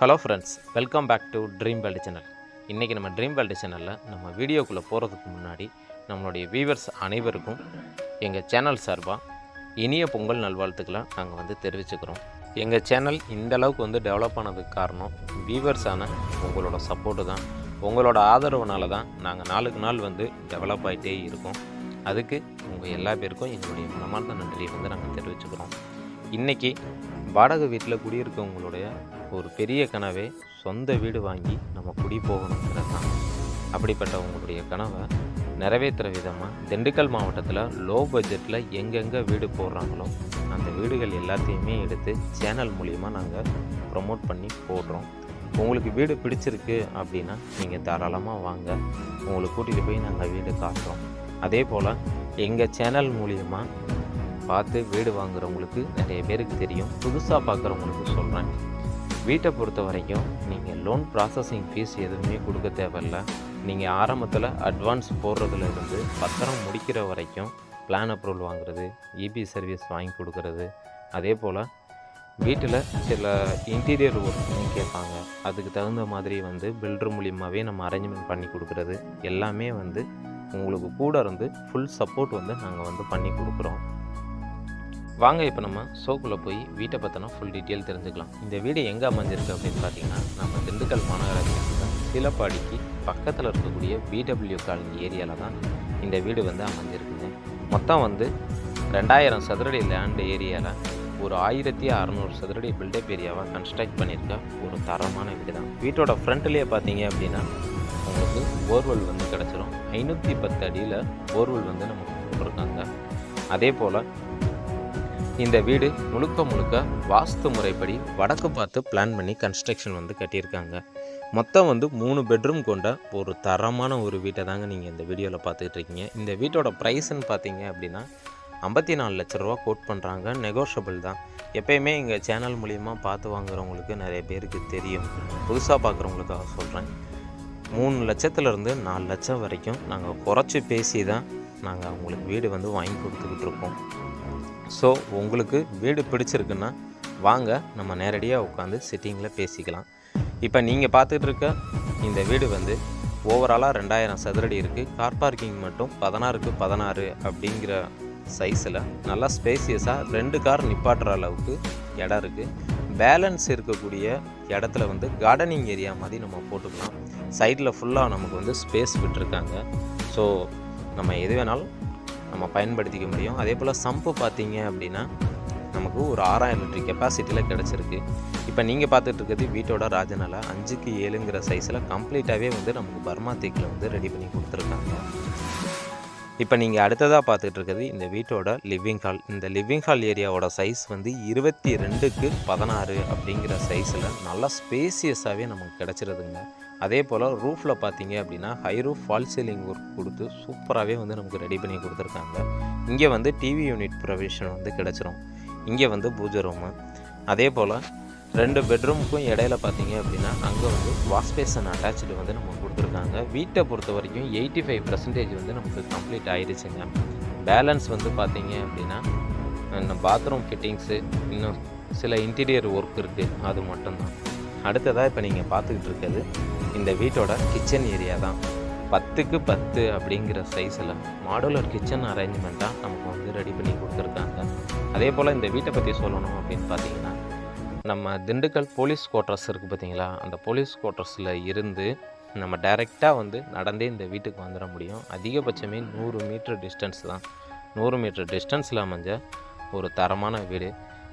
Hello friends welcome back to dream world channel இன்றைக்கி நம்ம dream world சேனலில் நம்ம வீடியோக்குள்ளே போகிறதுக்கு முன்னாடி நம்மளுடைய வியூவர்ஸ் அனைவருக்கும் எங்கள் சேனல் சார்பாக இனிய பொங்கல் நல்வாழ்த்துக்களை நாங்கள் வந்து தெரிவிச்சுக்கிறோம். எங்கள் சேனல் இந்த அளவுக்கு வந்து டெவலப் ஆனதுக்கு காரணம் வியூவர்ஸான உங்களோட சப்போர்ட்டு தான். உங்களோட ஆதரவுனால தான் நாங்கள் நாளுக்கு நாள் வந்து டெவலப் ஆகிட்டே இருக்கோம். அதுக்கு உங்கள் எல்லா பேருக்கும் எங்களுடைய மனமார்ந்த நன்றியை வந்து நாங்கள் தெரிவிச்சுக்கிறோம். இன்றைக்கி வாடகை வீட்டில் குடியிருக்கவங்களுடைய ஒரு பெரிய கனவே சொந்த வீடு வாங்கி நம்ம குடி போகணுங்கிறது தான் அப்படிப்பட்ட உங்களுடைய கனவை நிறைவேற்றுற விதமாக திண்டுக்கல் மாவட்டத்தில் லோ பட்ஜெட்டில் எங்கெங்கே வீடு போடுறாங்களோ அந்த வீடுகள் எல்லாத்தையுமே எடுத்து சேனல் மூலிமா நாங்கள் ப்ரொமோட் பண்ணி போடுறோம். உங்களுக்கு வீடு பிடிச்சிருக்கு அப்படின்னா நீங்கள் தாராளமாக வாங்க. உங்களுக்கு கூட்டிகிட்டு போய் நாங்கள் வீடு காட்டுறோம். அதே போல் எங்கள் சேனல் மூலியமாக பார்த்து வீடு வாங்குறவங்களுக்கு நிறைய பேருக்கு தெரியும். புதுசாக பார்க்குறவங்களுக்கு சொல்கிறேன் வீட்டை பொறுத்த வரைக்கும் நீங்கள் லோன் ப்ராசஸிங் ஃபீஸ் எதுவுமே கொடுக்க தேவையில்ல. நீங்கள் ஆரம்பத்தில் அட்வான்ஸ் போடுறதுலேருந்து பத்திரம் முடிக்கிற வரைக்கும் பிளான் அப்ரூவல் வாங்குறது இபி சர்வீஸ் வாங்கி கொடுக்கறது. அதே போல் வீட்டில் சில இன்டீரியர் ஒர்க்குன்னு கேட்பாங்க. அதுக்கு தகுந்த மாதிரி வந்து பில்டர் மூலியமாகவே நம்ம அரேஞ்ச்மெண்ட் பண்ணி கொடுக்குறது. எல்லாமே வந்து உங்களுக்கு கூட இருந்து ஃபுல் சப்போர்ட் வந்து நாங்கள் வந்து பண்ணி கொடுக்குறோம். வாங்க இப்போ நம்ம ஷோக்குள்ளே போய் வீட்டை பற்றினா ஃபுல் டீட்டெயில் தெரிஞ்சுக்கலாம். இந்த வீடு எங்கே அமைஞ்சிருக்கு அப்படின்னு பார்த்தீங்கன்னா நம்ம திண்டுக்கல் மாநகராட்சி சிலப்பாடிக்கு பக்கத்தில் இருக்கக்கூடிய பிடபிள்யூ காலனி ஏரியாவில் தான் இந்த வீடு வந்து அமைஞ்சிருக்குங்க. மொத்தம் வந்து ரெண்டாயிரம் சதுரடி லேண்ட் ஏரியாவில் ஒரு ஆயிரத்தி அறநூறு சதுரடி பில்டப் ஏரியாவாக கன்ஸ்ட்ரக்ட் பண்ணியிருக்க ஒரு தரமான வீடு தான் வீட்டோட ஃப்ரண்ட்லேயே பார்த்தீங்க அப்படின்னா உங்களுக்கு போர்வெல் வந்து கிடச்சிரும். ஐநூற்றி பத்து அடியில் போர்வெல் வந்து நமக்கு போட்டிருக்காங்க அதே போல் இந்த வீடு முழுக்க முழுக்க வாஸ்து முறைப்படி வடக்கு பார்த்து பிளான் பண்ணி கன்ஸ்ட்ரக்ஷன் வந்து கட்டியிருக்காங்க. மொத்தம் வந்து மூணு பெட்ரூம் கொண்ட ஒரு தரமான ஒரு வீட்டை தாங்க நீங்கள் இந்த வீடியோவில் பார்த்துக்கிட்டு இருக்கீங்க. இந்த வீட்டோட ப்ரைஸ்ன்னு பார்த்தீங்க அப்படின்னா ஐம்பத்தி நாலு லட்ச ரூபா கோட் பண்ணுறாங்க நெகோஷியபிள் தான். எப்பயுமே எங்கள் சேனல் மூலிமா பார்த்து வாங்குறவங்களுக்கு நிறைய பேருக்கு தெரியும். புதுசாக பார்க்குறவங்களுக்காக சொல்கிறேன் மூணு லட்சத்துலேருந்து நாலு லட்சம் வரைக்கும் நாங்கள் குறைச்சி பேசி தான் நாங்கள் அவங்களுக்கு வீடு வந்து வாங்கி கொடுத்துக்கிட்டு இருக்கோம். ஸோ உங்களுக்கு வீடு பிடிச்சிருக்குன்னா வாங்க நம்ம நேரடியாக உட்காந்து சிட்டிங்கில் பேசிக்கலாம். இப்போ நீங்கள் பார்த்துட்டு இருக்க இந்த வீடு வந்து ஓவராலாக ரெண்டாயிரம் சதுரடி இருக்குது கார் பார்க்கிங் மட்டும் பதினாறுக்கு பதினாறு அப்படிங்கிற சைஸில் நல்லா ஸ்பேசியஸாக ரெண்டு கார் நிப்பாட்டுற அளவுக்கு இடம் இருக்குது பேலன்ஸ் இருக்கக்கூடிய இடத்துல வந்து கார்டனிங் ஏரியா மாதிரி நம்ம போட்டுக்கலாம். சைடில் ஃபுல்லாக நமக்கு வந்து ஸ்பேஸ் விட்டுருக்காங்க. ஸோ நம்ம எது வேணாலும் நம்ம பயன்படுத்திக்க முடியும். அதே போல் சம்பு பார்த்தீங்க அப்படின்னா நமக்கு ஒரு ஆறாயிரம் லிட்டர் கெப்பாசிட்டியில் கிடச்சிருக்கு. இப்போ நீங்கள் பார்த்துட்டு இருக்கிறது வீட்டோட ராஜநல அஞ்சுக்கு ஏழுங்கிற சைஸில் கம்ப்ளீட்டாகவே வந்து நமக்கு பர்மா தேக்கில் வந்து ரெடி பண்ணி கொடுத்துருக்காங்க. இப்போ நீங்கள் அடுத்ததாக பார்த்துட்டு இருக்கிறது இந்த வீட்டோட லிவிங் ஹால் இந்த லிவிங் ஹால் ஏரியாவோட சைஸ் வந்து இருபத்தி ரெண்டுக்கு பதினாறு அப்படிங்கிற சைஸில் நல்லா ஸ்பேசியஸாகவே நமக்கு கிடச்சிருதுங்க. அதே போல் ரூஃபில் பார்த்தீங்க அப்படின்னா high roof fall ceiling work கொடுத்து சூப்பராகவே வந்து நமக்கு ரெடி பண்ணி கொடுத்துருக்காங்க. இங்கே வந்து டிவி யூனிட் ப்ரொவிஷன் வந்து கிடச்சிரும். இங்கே வந்து பூஜை ரூமு அதே போல் ரெண்டு பெட்ரூமுக்கும் இடையில பார்த்தீங்க அப்படின்னா அங்கே வந்து வாஷ்பேசன் அட்டாச்சு வந்து நம்ம கொடுத்துருக்காங்க. வீட்டை பொறுத்த வரைக்கும் எயிட்டி ஃபைவ் பர்சன்டேஜ் வந்து நமக்கு கம்ப்ளீட் ஆயிடுச்சுங்க பேலன்ஸ் வந்து பார்த்தீங்க அப்படின்னா இன்னும் பாத்ரூம் ஃபிட்டிங்ஸு இன்னும் சில இன்டீரியர் ஒர்க் இருக்குது அது மட்டும்தான். அடுத்ததாக இப்போ நீங்கள் பார்த்துக்கிட்டு இருக்கிறது இந்த வீட்டோட கிச்சன் ஏரியா தான். பத்துக்கு பத்து அப்படிங்கிற சைஸில் மாடுலர் கிச்சன் அரேஞ்ச்மெண்ட்டாக நமக்கு வந்து ரெடி பண்ணி கொடுத்துருக்காங்க. அதே போல் இந்த வீட்டை பற்றி சொல்லணும் அப்படின்னு பார்த்தீங்கன்னா நம்ம திண்டுக்கல் போலீஸ் குவார்ட்டர்ஸ் இருக்குது பார்த்தீங்களா அந்த போலீஸ் குவார்ட்டர்ஸில் இருந்து நம்ம டைரெக்டாக வந்து நடந்தே இந்த வீட்டுக்கு வந்துட முடியும். அதிகபட்சமே நூறு மீட்டர் டிஸ்டன்ஸ் தான். நூறு மீட்டர் டிஸ்டன்ஸில் அமைஞ்ச ஒரு தரமான வீடு.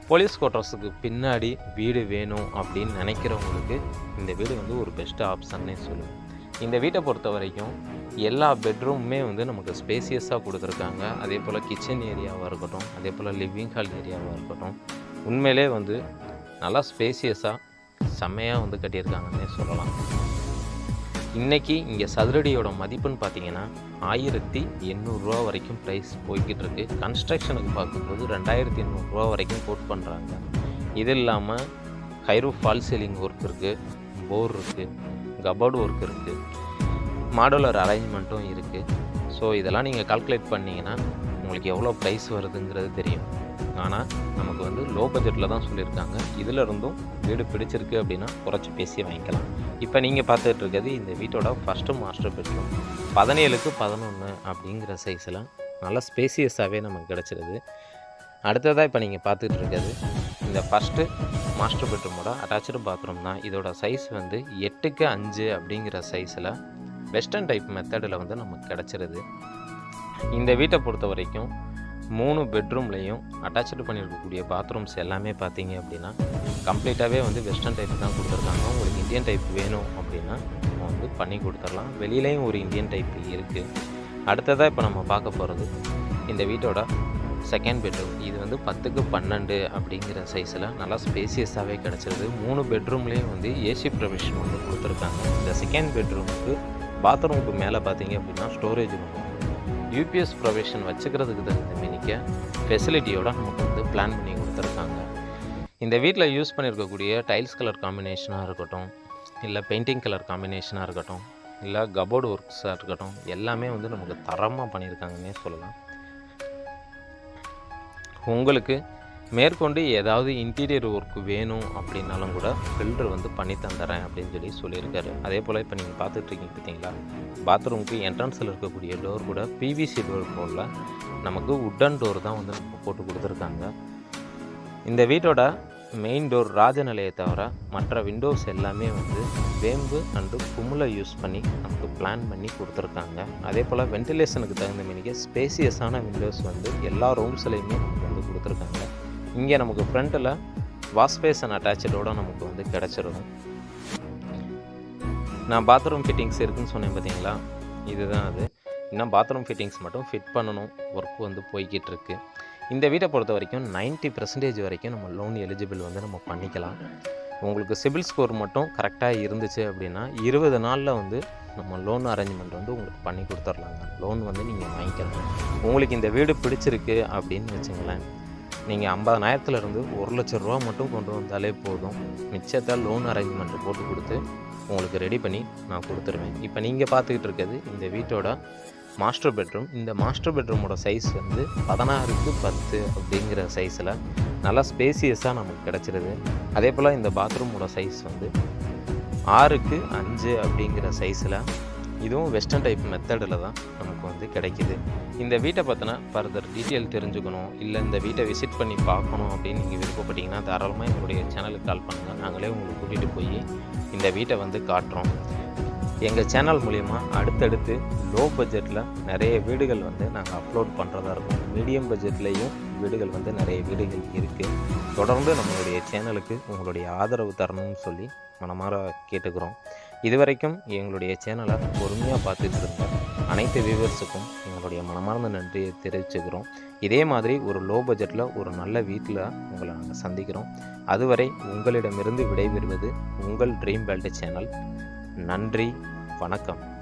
போலீஸ் குவார்ட்டர்ஸுக்கு பின்னாடி வீடு வேணும் அப்படின்னு நினைக்கிறவங்களுக்கு இந்த வீடு வந்து ஒரு பெஸ்ட் ஆப்ஷன்னே சொல்லுவேன். இந்த வீட்டை பொறுத்த வரைக்கும் எல்லா பெட்ரூமுமே வந்து நமக்கு ஸ்பேசியஸாக கொடுத்துருக்காங்க. அதே போல் கிச்சன் ஏரியாவாக இருக்கட்டும் அதே போல் லிவிங் ஹால் ஏரியாவாக இருக்கட்டும் உண்மையிலே வந்து நல்லா ஸ்பேசியஸாக செம்மையாக வந்து கட்டியிருக்காங்கன்னே சொல்லலாம். இன்றைக்கி இங்கே சதுரடியோட மதிப்புன்னு பார்த்தீங்கன்னா ஆயிரத்தி எண்ணூறுரூவா வரைக்கும் ப்ரைஸ் போய்கிட்டு இருக்கு. கன்ஸ்ட்ரக்ஷனுக்கு பார்க்கும்போது ரெண்டாயிரத்தி எண்ணூறுரூவா வரைக்கும் கோட் பண்ணுறாங்க இது இல்லாமல் ஹைரோ ஃபால் சீலிங் ஒர்க் இருக்குது போர் இருக்குது கபோர்டு ஒர்க் இருக்குது மாடுலர் அரேஞ்ச்மெண்ட்டும் இருக்குது ஸோ இதெல்லாம் நீங்கள் கால்குலேட் பண்ணிங்கன்னா உங்களுக்கு எவ்வளோ ப்ரைஸ் வருதுங்கிறது தெரியும். ஆனால் நமக்கு வந்து லோ பட்ஜெட்டில் தான் சொல்லியிருக்காங்க. இதில் இருந்தும் வீடு பிடிச்சிருக்கு அப்படின்னா குறைச்சி பேசி வாங்கிக்கலாம். இப்போ நீங்கள் பார்த்துட்டு இருக்கிறது இந்த வீட்டோட ஃபஸ்ட்டு மாஸ்டர் பெட்ரூம் பதினேழுக்கு பதினொன்று அப்படிங்கிற சைஸில் நல்லா ஸ்பேசியஸாகவே நமக்கு கிடச்சிருது. அடுத்ததாக இப்போ நீங்கள் பார்த்துட்டு இருக்கிறது இந்த ஃபஸ்ட்டு மாஸ்டர் பெட்ரூமோட அட்டாச்சு பாத்ரூம் தான். இதோட சைஸ் வந்து எட்டுக்கு அஞ்சு அப்படிங்கிற சைஸில் வெஸ்டர்ன் டைப் மெத்தடில் வந்து நமக்கு கிடச்சிருது. இந்த வீட்டை பொறுத்த வரைக்கும் மூணு பெட்ரூம்லேயும் அட்டாச்சு பண்ணியிருக்கக்கூடிய பாத்ரூம்ஸ் எல்லாமே பார்த்தீங்க அப்படின்னா கம்ப்ளீட்டாகவே வந்து வெஸ்டர்ன் டைப் தான் கொடுத்துருக்காங்க. உங்களுக்கு இந்தியன் டைப் வேணும் அப்படின்னா நம்ம வந்து பண்ணி கொடுத்துடலாம். வெளியிலையும் ஒரு இந்தியன் டைப் இருக்குது அடுத்ததாக இப்போ நம்ம பார்க்க போகிறது இந்த வீட்டோட செகண்ட் பெட்ரூம் இது வந்து பத்துக்கு பன்னெண்டு அப்படிங்கிற சைஸில் நல்லா ஸ்பேசியஸாகவே கிடச்சிருது. மூணு பெட்ரூம்லேயும் வந்து ஏசி ப்ரொவிஷன் வந்து கொடுத்துருக்காங்க. இந்த செகண்ட் பெட்ரூமுக்கு பாத்ரூமுக்கு மேலே பார்த்தீங்க அப்படின்னா ஸ்டோரேஜ் ரூம் யூபிஎஸ் ப்ரொவிஷன் வச்சுக்கிறதுக்கு தகுந்த மினிக்க ஃபெசிலிட்டியோட நமக்கு வந்து பிளான் பண்ணி கொடுத்துருக்காங்க. இந்த வீட்டில் யூஸ் பண்ணியிருக்கக்கூடிய டைல்ஸ் கலர் காம்பினேஷனாக இருக்கட்டும் இல்லை பெயிண்டிங் கலர் காம்பினேஷனாக இருக்கட்டும் இல்லை கபோர்டு ஒர்க்ஸாக இருக்கட்டும் எல்லாமே வந்து நமக்கு தரமாக பண்ணியிருக்காங்கன்னே சொல்லலாம். உங்களுக்கு மேற்கொண்டு ஏதாவது இன்டீரியர் ஒர்க் வேணும் அப்படின்னாலும் கூட ஃபில்டர் வந்து பண்ணி தந்துடுறேன் அப்படின்னு சொல்லி சொல்லியிருக்காரு. அதே போல் இப்போ நீங்கள் பார்த்துட்ருக்கீங்க பார்த்தீங்களா? பாத்ரூமுக்கு என்ட்ரன்ஸில் இருக்கக்கூடிய டோர் கூட பிவிசி டோர் போடல நமக்கு உட்டன் டோர் தான் வந்து நமக்கு போட்டு கொடுத்துருக்காங்க. இந்த வீட்டோட மெயின் டோர் ராஜநிலையை தவிர மற்ற விண்டோஸ் எல்லாமே வந்து வேம்பு அண்டு குமுலை யூஸ் பண்ணி நமக்கு பிளான் பண்ணி கொடுத்துருக்காங்க. அதே போல் வென்டிலேஷனுக்கு தகுந்த மாரிக்கு ஸ்பேசியஸான விண்டோஸ் வந்து எல்லா ரூம்ஸ்லேயுமே நமக்கு வந்து கொடுத்துருக்காங்க. இங்கே நமக்கு ஃப்ரண்ட்டில் வாஷ்பேசன் அட்டாச்சோட நமக்கு வந்து கிடச்சிரும். நான் பாத்ரூம் ஃபிட்டிங்ஸ் இருக்குதுன்னு சொன்னேன் பார்த்தீங்களா? இதுதான் அது. இன்னும் பாத்ரூம் ஃபிட்டிங்ஸ் மட்டும் ஃபிட் பண்ணணும். ஒர்க் வந்து போய்கிட்டு இருக்கு. இந்த வீட்டை பொறுத்த வரைக்கும் 90% பர்சன்டேஜ் வரைக்கும் நம்ம லோன் எலிஜிபிள் வந்து நம்ம பண்ணிக்கலாம். உங்களுக்கு சிபில் ஸ்கோர் மட்டும் கரெக்டாக இருந்துச்சு அப்படின்னா இருபது நாளில் வந்து நம்ம லோன் அரேஞ்ச்மெண்ட் வந்து உங்களுக்கு பண்ணி கொடுத்துர்லாங்க. லோன் வந்து நீங்கள் வாங்கிக்கலாம். உங்களுக்கு இந்த வீடு பிடிச்சிருக்கு அப்படின்னு வச்சுங்களேன். நீங்கள் ஐம்பதனாயிரத்துலேருந்து ஒரு லட்ச ரூபா மட்டும் கொண்டு வந்தாலே போதும். மிச்சத்தை லோன் அரேஞ்ச்மெண்ட்டு போட்டு கொடுத்து உங்களுக்கு ரெடி பண்ணி நான் கொடுத்துருவேன். இப்போ நீங்கள் பார்த்துக்கிட்டு இருக்கிறது இந்த வீட்டோட மாஸ்டர் பெட்ரூம் இந்த மாஸ்டர் பெட்ரூமோட சைஸ் வந்து பதினாறுக்கு பத்து அப்படிங்கிற சைஸில் நல்லா ஸ்பேசியஸாக நமக்கு கிடச்சிருது. அதே போல் இந்த பாத்ரூமோட சைஸ் வந்து ஆறுக்கு அஞ்சு அப்படிங்கிற சைஸில் இதுவும் வெஸ்டர்ன் டைப் மெத்தடில் தான் நமக்கு வந்து கிடைக்கிது. இந்த வீட்டை பார்த்தினா ஃபர்தர் டீட்டெயில் தெரிஞ்சுக்கணும் இல்லை இந்த வீட்டை விசிட் பண்ணி பார்க்கணும் அப்படின்னு நீங்கள் விருப்பப்பட்டீங்கன்னா தாராளமாக எங்களுடைய சேனலுக்கு கால் பண்ணுங்கள் நாங்களே உங்களை கூட்டிகிட்டு போய் இந்த வீட்டை வந்து காட்டுறோம். எங்கள் சேனல் மூலிமா அடுத்தடுத்து லோ பட்ஜெட்டில் நிறைய வீடுகள் வந்து நாங்கள் அப்லோட் பண்ணுறதா இருக்கும். மீடியம் பட்ஜெட்லேயும் வீடுகள் வந்து நிறைய வீடுகள் இருக்குது தொடர்ந்து நம்மளுடைய சேனலுக்கு உங்களுடைய ஆதரவு தரணும்னு சொல்லி மனமாற கேட்டுக்கிறோம். இதுவரைக்கும் எங்களுடைய சேனலை பொறுமையாக பார்த்துட்டு இருந்த அனைத்து வியூவர்ஸுக்கும் எங்களுடைய மனமார்ந்த நன்றியை தெரிவிச்சுக்கிறோம். இதே மாதிரி ஒரு லோ பட்ஜெட்டில் ஒரு நல்ல வீட்டில் உங்களை நாங்கள் சந்திக்கிறோம். அதுவரை உங்களிடமிருந்து விடைபெறுவது உங்கள் ட்ரீம் வேல்டு சேனல் நன்றி வணக்கம்.